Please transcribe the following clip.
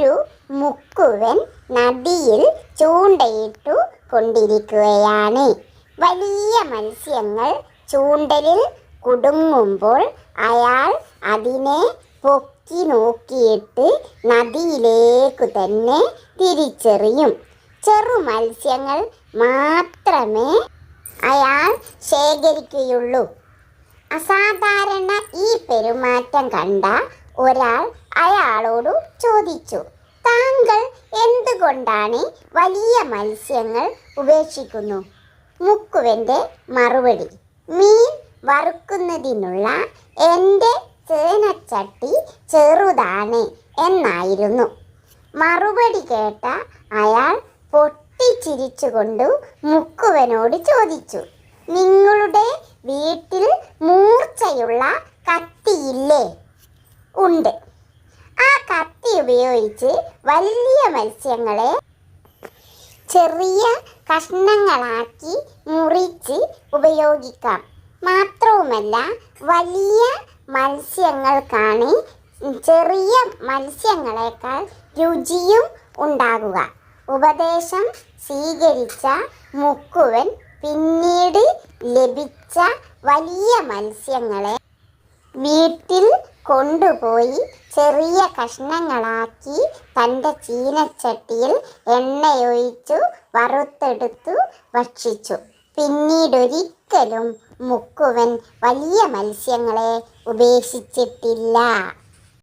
ഒരു മുക്കുവൻ നദിയിൽ ചൂണ്ടയിട്ടു കൊണ്ടിരിക്കുകയാണ്. വലിയ മത്സ്യങ്ങൾ ചൂണ്ടലിൽ കുടുങ്ങുമ്പോൾ അയാൾ അതിനെ പൊക്കി നോക്കിയിട്ട് നദിയിലേക്കു തന്നെ തിരിച്ചെറിയും. ചെറു മത്സ്യങ്ങൾ മാത്രമേ അയാൾ ശേഖരിക്കുകയുള്ളൂ. അസാധാരണ ഈ പെരുമാറ്റം കണ്ട ഒരാൾ അയാളോട് ചോദിച്ചു. താങ്കൾ എന്തുകൊണ്ടാണ് വലിയ മത്സ്യങ്ങൾ ഉപേക്ഷിക്കുന്നു? മുക്കുവന്റെ മറുപടി. മീൻ വറുക്കുന്നതിനുള്ള എന്റെ ചേനച്ചട്ടി ചെറുതാണ് എന്നായിരുന്നു. മറുപടി കേട്ട അയാൾ പൊട്ടിച്ചിരിച്ചുകൊണ്ട് മുക്കുവനോട് ചോദിച്ചു. നിങ്ങളുടെ വീട്ടിൽ മൂർച്ചയുള്ള കത്തിയില്ലേ? ഉണ്ട്. ഉപയോഗിച്ച് വലിയ മത്സ്യങ്ങളെ ചെറിയ കഷ്ണങ്ങളാക്കി മുറിച്ച് ഉപയോഗിക്കാം. മാത്രവുമല്ല വലിയ മത്സ്യങ്ങൾക്കാണ് ചെറിയ മത്സ്യങ്ങളെക്കാൾ രുചിയും ഉണ്ടാകുക. ഉപദേശം സ്വീകരിച്ച മുക്കുവൻ പിന്നീട് ലഭിച്ച വലിയ മത്സ്യങ്ങളെ വീട്ടിൽ കൊണ്ടുപോയി ചെറിയ കഷ്ണങ്ങളാക്കി തന്റെ ചീനച്ചട്ടിയിൽ എണ്ണയൊഴിച്ചു വറുത്തെടുത്തു ഭക്ഷിച്ചു. പിന്നീടൊരിക്കലും മുക്കുവൻ വലിയ മത്സ്യങ്ങളെ ഉപേക്ഷിച്ചിട്ടില്ല.